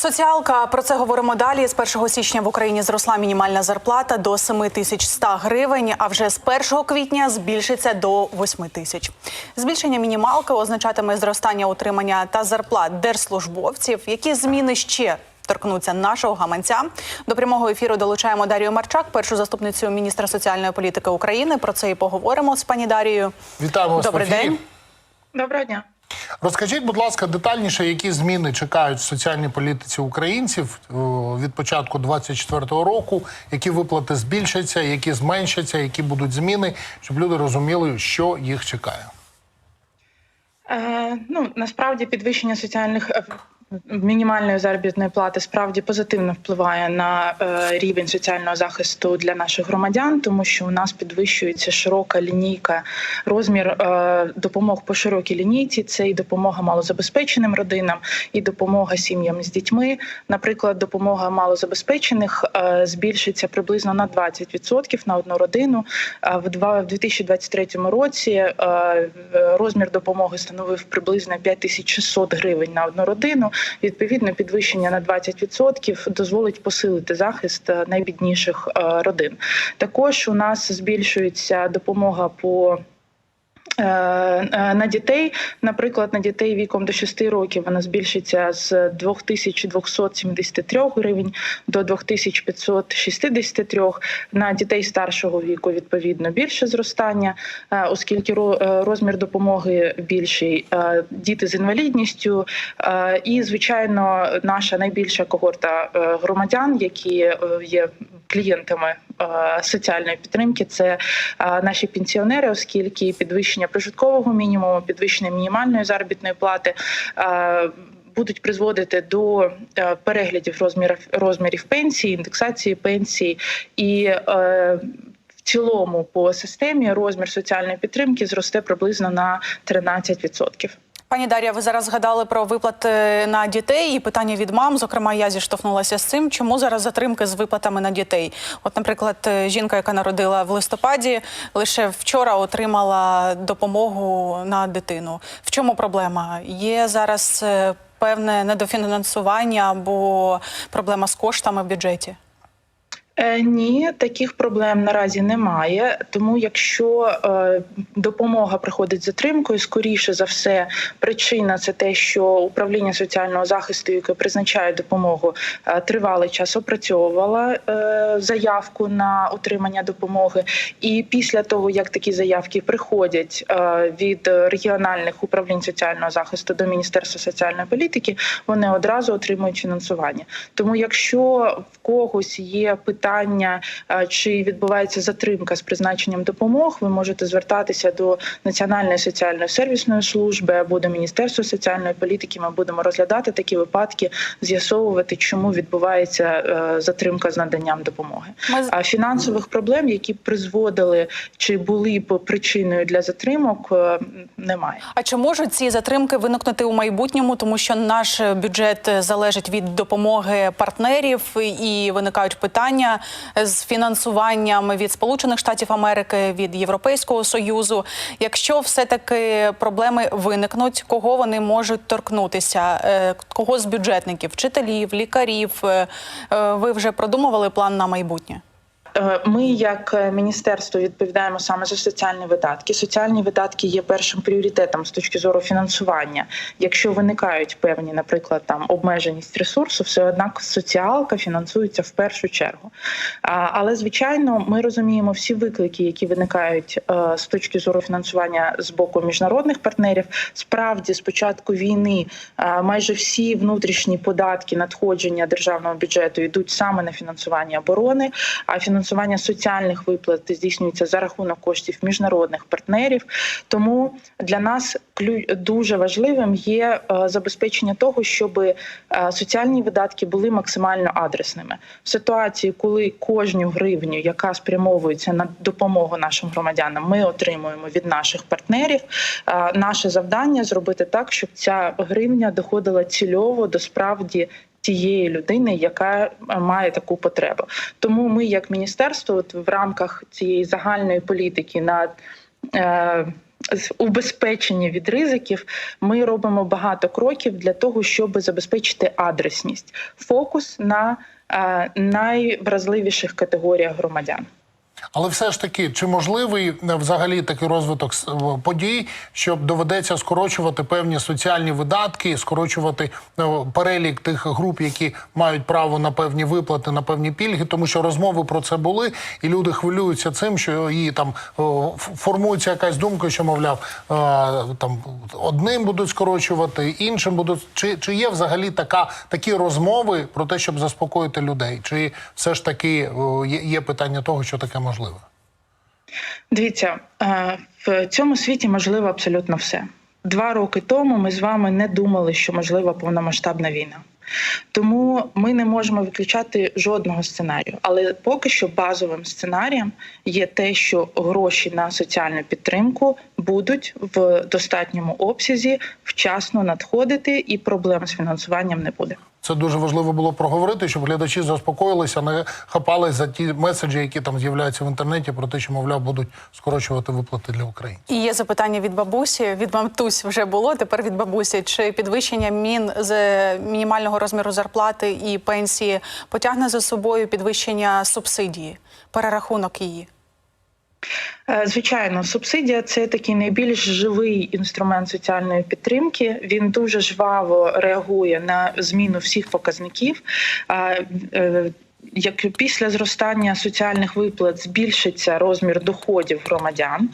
Соціалка про це говоримо далі. З 1 січня в Україні зросла мінімальна зарплата до 7100 гривень. А вже з 1 квітня збільшиться до 8 тисяч. Збільшення мінімалки означатиме зростання утримання та зарплат держслужбовців. Які зміни ще торкнуться нашого гаманця? До прямого ефіру долучаємо Дарію Марчак, першу заступницю міністра соціальної політики України. Про це і поговоримо з пані Дарією. Вітаємо Добрий день. Доброго дня. Розкажіть, будь ласка, детальніше, які зміни чекають в соціальній політиці українців від початку 2024 року, які виплати збільшаться, які зменшаться, які будуть зміни, щоб люди розуміли, що їх чекає. Е, ну насправді підвищення соціальних е, мінімальної заробітної плати справді позитивно впливає на е, рівень соціального захисту для наших громадян, тому що у нас підвищується широка лінійка, розмір е, допомог по широкій лінійці. Це і допомога малозабезпеченим родинам, і допомога сім'ям з дітьми. Наприклад, допомога малозабезпечених е, збільшиться приблизно на 20% на одну родину. Е, в два- в 2023 році розмір допомоги становив приблизно 5600 гривень на одну родину. Відповідно, підвищення на 20% дозволить посилити захист е, найбідніших е, родин. Також у нас збільшується допомога по на дітей, наприклад, на дітей віком до 6 років вона збільшиться з 2273 гривень до 2563. На дітей старшого віку відповідно більше зростання, е, оскільки ро- е, розмір допомоги більший. Е, Діти з інвалідністю е, і, звичайно, наша найбільша когорта е, громадян, які е, є клієнтами е, соціальної підтримки, це е, наші пенсіонери, оскільки підвищення прожиткового мінімуму, підвищення мінімальної заробітної плати. е, Будуть призводити до е, переглядів розмірів розмірів пенсії, індексації пенсії і е, в цілому по системі розмір соціальної підтримки зросте приблизно на 13%. Пані Дар'я, ви зараз згадали про виплати на дітей і питання від мам. Зокрема, я зіштовхнулася з цим, чому зараз затримки з виплатами на дітей. От, наприклад, жінка, яка народила в листопаді, лише вчора отримала допомогу на дитину. В чому проблема? Є зараз е, певне недофінансування або проблема з коштами в бюджеті? Е, Ні, таких проблем наразі немає. Тому, якщо е, допомога приходить з затримкою, скоріше за все, причина це те, що управління соціального захисту, яке призначає допомогу, е, тривалий час опрацьовувала заявку на отримання допомоги. І після того, як такі заявки приходять від регіональних управлінь соціального захисту до Міністерства соціальної політики, вони одразу отримують фінансування. Тому, якщо в когось є питання, е, чи відбувається затримка з призначенням допомог, ви можете звертатися до Національної соціальної сервісної служби або до Міністерства соціальної політики. Ми будемо розглядати такі випадки, з'ясовувати, чому відбувається е, затримка з наданням допомоги. А фінансових проблем, які призводили чи були б причиною для затримок, е, немає. А чи можуть ці затримки виникнути у майбутньому, тому що наш бюджет залежить від допомоги партнерів і виникають питання з фінансуванням від Сполучених Штатів Америки, від Європейського союзу. Якщо все таки проблеми виникнуть, кого вони можуть торкнутися? Е, Кого з бюджетників, вчителів, лікарів? Е, е, Ви вже продумували план на майбутнє? Е, Ми, як е, міністерство, відповідаємо саме за соціальні видатки. Соціальні видатки є першим пріоритетом з точки зору фінансування. Якщо виникають певні, наприклад, там обмеженість ресурсу, все однак соціалка фінансується в першу чергу. Але звичайно, ми розуміємо всі виклики, які виникають е, з точки зору фінансування з боку міжнародних партнерів. Справді, з початку війни майже всі внутрішні податки надходження державного бюджету йдуть саме на фінансування оборони. А фінансування соціальних виплат здійснюється за рахунок коштів міжнародних партнерів. Тому для нас дуже важливим є е, забезпечення того, щоб е, соціальні видатки були максимально адресними. В ситуації, коли кожну гривню, яка спрямовується на допомогу нашим громадянам, ми отримуємо від наших партнерів. е, Наше завдання зробити так, щоб ця гривня доходила цільово до справді тієї людини, яка е, має таку потребу. Тому ми, як міністерство, от в рамках цієї загальної політики на е, убезпечення від ризиків, ми робимо багато кроків для того, щоб забезпечити адресність, фокус на е, найвразливіших категоріях громадян. Але все ж таки, чи можливий е, взагалі такий розвиток подій, щоб доведеться скорочувати певні соціальні видатки, скорочувати е, перелік тих груп, які мають право на певні виплати, на певні пільги, тому що розмови про це були, і люди хвилюються цим, що і там формується якась думка, що мовляв, е, там одним будуть скорочувати, іншим будуть. Чи, чи є взагалі така такі розмови про те, щоб заспокоїти людей? Чи все ж таки є, питання того, що таке можливе? Дивіться, е, в цьому світі можливо абсолютно все. Два роки тому ми з вами не думали, що можлива повномасштабна війна. Тому ми не можемо виключати жодного сценарію. Але поки що базовим сценарієм є те, що гроші на соціальну підтримку будуть в достатньому обсязі вчасно надходити, і проблем з фінансуванням не буде. Це дуже важливо було проговорити, щоб глядачі заспокоїлися, не хапались за ті меседжі, які там з'являються в інтернеті, про те, що мовляв будуть скорочувати виплати для українців. І є запитання від бабусі. Від мамтусь вже було. Тепер від бабусі. Чи підвищення мін з мінімального розміру зарплати і пенсії потягне за собою підвищення субсидії, перерахунок її? Е, Звичайно, субсидія це такий найбільш живий інструмент соціальної підтримки. Він дуже жваво реагує на зміну всіх показників. Як після зростання соціальних виплат збільшиться розмір доходів громадян,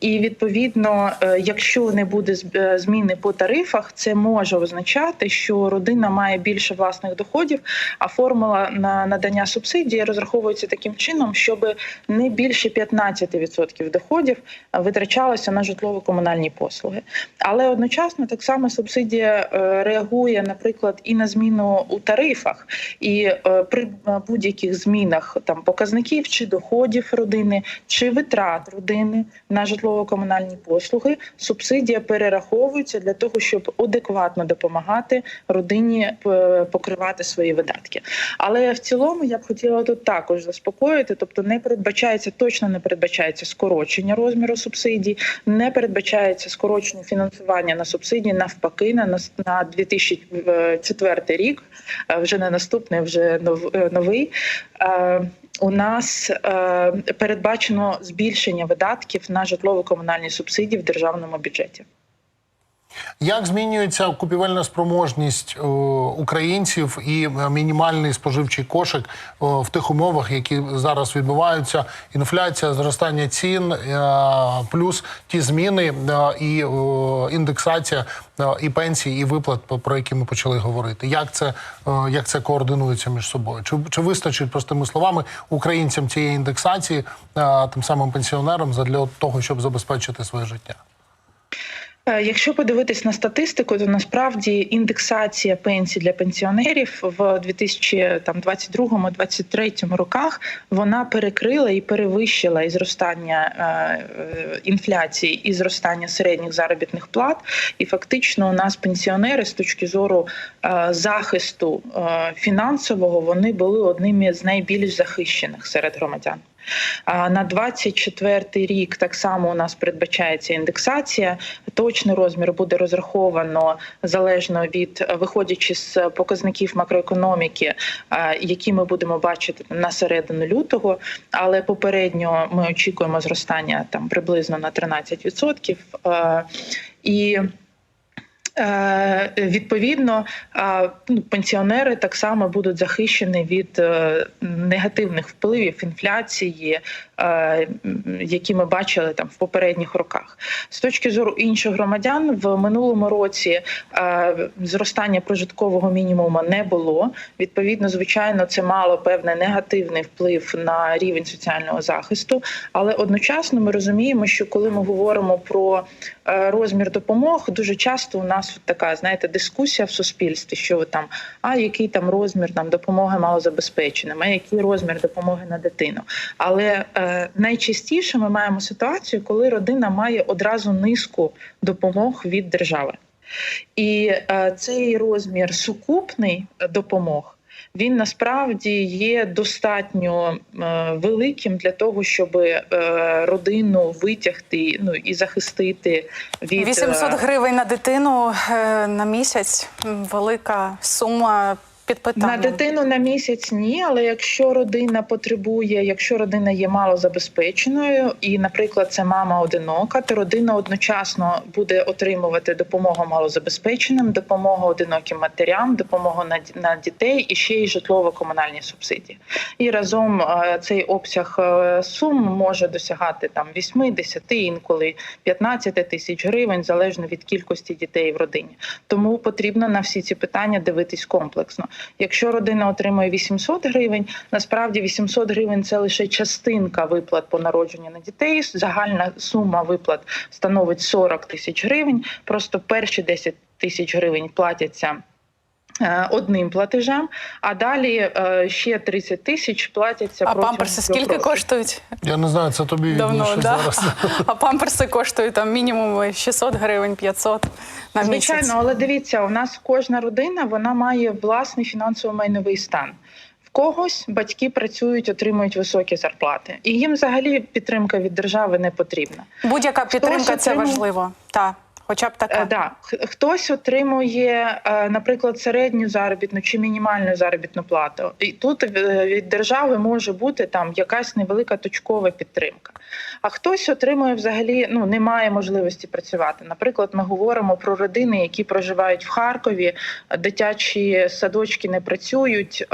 і відповідно, е, якщо не буде е, зміни по тарифах, це може означати, що родина має більше власних доходів, а формула на надання субсидії розраховується таким чином, щоб не більше 15% доходів витрачалося на житлово-комунальні послуги. Але одночасно так само субсидія е, реагує, наприклад, і на зміну у тарифах, і при будь-яких змінах там показників чи доходів родини, чи витрат родини на житлово-комунальні послуги, субсидія перераховується для того, щоб адекватно допомагати родині е, покривати свої видатки. Але в цілому я б хотіла тут також заспокоїти, тобто не передбачається точно не передбачається скорочення розміру субсидій, не передбачається скорочення фінансування на субсидії, навпаки, на на 2004 рік, е, вже не наступний, вже е, новий. Е, У нас е, передбачено збільшення видатків на житлово-комунальні субсидії в державному бюджеті. Як змінюється купівельна спроможність о, українців і е, мінімальний споживчий кошик о, в тих умовах, які зараз відбуваються? Інфляція, зростання цін, е, плюс ті зміни е, і індексація е, і пенсій, і виплат, про які ми почали говорити. Як це, е, як це координується між собою? Чи, чи вистачить простими словами українцям цієї індексації, е, тим самим пенсіонерам, задля того, щоб забезпечити своє життя? Е, Якщо подивитись на статистику, то насправді індексація пенсій для пенсіонерів в 2022-2023 роках вона перекрила і перевищила і зростання е, е, інфляції, і зростання середніх заробітних плат. І фактично у нас пенсіонери з точки зору захисту фінансового вони були одними з найбільш захищених серед громадян. На 24 рік так само у нас передбачається індексація. Точний розмір буде розраховано залежно від виходячи з показників макроекономіки, які ми будемо бачити на середину лютого. Але попередньо ми очікуємо зростання там приблизно на 13%. І Е, Відповідно, е, ну, пенсіонери так само будуть захищені від е, негативних впливів інфляції, е, які ми бачили там в попередніх роках. З точки зору інших громадян, в минулому році е, зростання прожиткового мінімуму не було. Відповідно, звичайно, це мало певний негативний вплив на рівень соціального захисту. Але одночасно ми розуміємо, що коли ми говоримо про е, розмір допомог, дуже часто у нас така знаєте дискусія в суспільстві, що там а який там розмір там допомоги малозабезпеченим, а який розмір допомоги на дитину. Але е, найчастіше ми маємо ситуацію, коли родина має одразу низку допомог від держави. І е, цей розмір сукупний допомог він насправді є достатньо е, великим для того, щоб е, родину витягти ну і захистити від 800 е, гривень на дитину на місяць. Велика сума під питанням. На дитину на місяць ні, але якщо родина потребує, якщо родина є малозабезпеченою, і, наприклад, це мама одинока, то родина одночасно буде отримувати допомогу малозабезпеченим, допомогу одиноким матерям, допомогу на, на дітей і ще й житлово-комунальні субсидії. І разом е, цей обсяг е, сум може досягати там 8, 10, інколи 15 тисяч гривень, залежно від кількості дітей в родині. Тому потрібно на всі ці питання дивитись комплексно. Якщо родина отримує 800 гривень, насправді 800 гривень це лише частинка виплат по народженню на дітей. Загальна сума виплат становить 40 тисяч гривень. Просто перші 10 тисяч гривень платяться. Е, Одним платежем, а далі е, ще 30 тисяч платяться А памперси скільки років. коштують? Я не знаю, це тобі Давно, да? зараз. А памперси коштують там мінімум 600 гривень, 500 на Звичайно, але дивіться, у нас кожна родина вона має власний фінансово-майновий стан. В когось батьки працюють, отримують високі зарплати, і їм взагалі підтримка від держави не потрібна. Будь-яка підтримка це отримує- важливо. Так, хоча б така. Е, да. Хтось отримує, е, наприклад, середню заробітну чи мінімальну заробітну плату. І тут е, від держави може бути там якась невелика точкова підтримка. А хтось отримує взагалі, ну не має можливості працювати. Наприклад, ми говоримо про родини, які проживають в Харкові, дитячі садочки не працюють,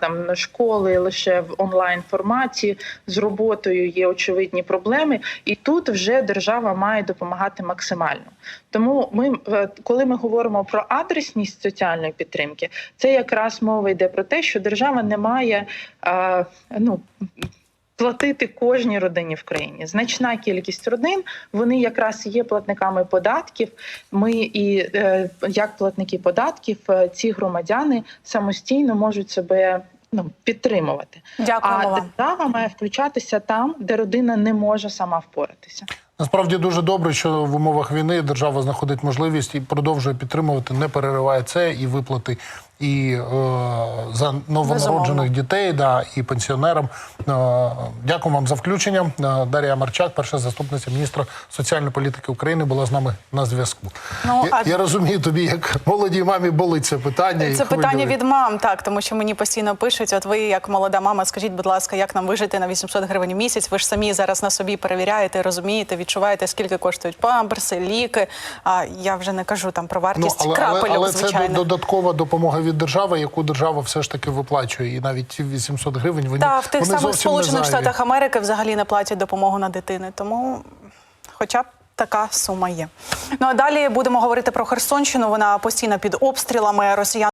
там школи лише в онлайн форматі з роботою є очевидні проблеми, і тут вже держава має допомагати максимально. Тому ми, е, коли ми говоримо про адресність соціальної підтримки, це якраз мова йде про те, що держава не має е, ну. Платити кожній родині в країні значна кількість родин. Вони якраз є платниками податків. Ми і е, як платники податків, ці громадяни самостійно можуть себе ну підтримувати. Дякуємо А держава має включатися там, де родина не може сама впоратися. Насправді дуже добре, що в умовах війни держава знаходить можливість і продовжує підтримувати, не перериває це і виплати і е, за новонароджених дітей, да, і пенсіонерам. Е, дякую вам за включення. Е, Дар'я Марчак, перша заступниця міністра соціальної політики України, була з нами на зв'язку. Ну, я, а- я розумію, тобі як молодій мамі болить це питання. і Це питання від мам, так, тому що мені постійно пишуть: от ви, як молода мама, скажіть, будь ласка, як нам вижити на 800 гривень в місяць? Ви ж самі зараз на собі перевіряєте, розумієте, відчуваєте, скільки коштують памперси, ліки. А я вже не кажу там про Ну, вартість але, але, крапельок, але це звичайно. додаткова допомога від держави, яку держава все ж таки виплачує. І навіть ці 800 гривень вони, Та в тих вони самих Сполучених. Штатах Америки взагалі не платять допомогу на дитини. Тому хоча б така сума є. Ну а далі будемо говорити про Херсонщину. Вона постійно під обстрілами росіян.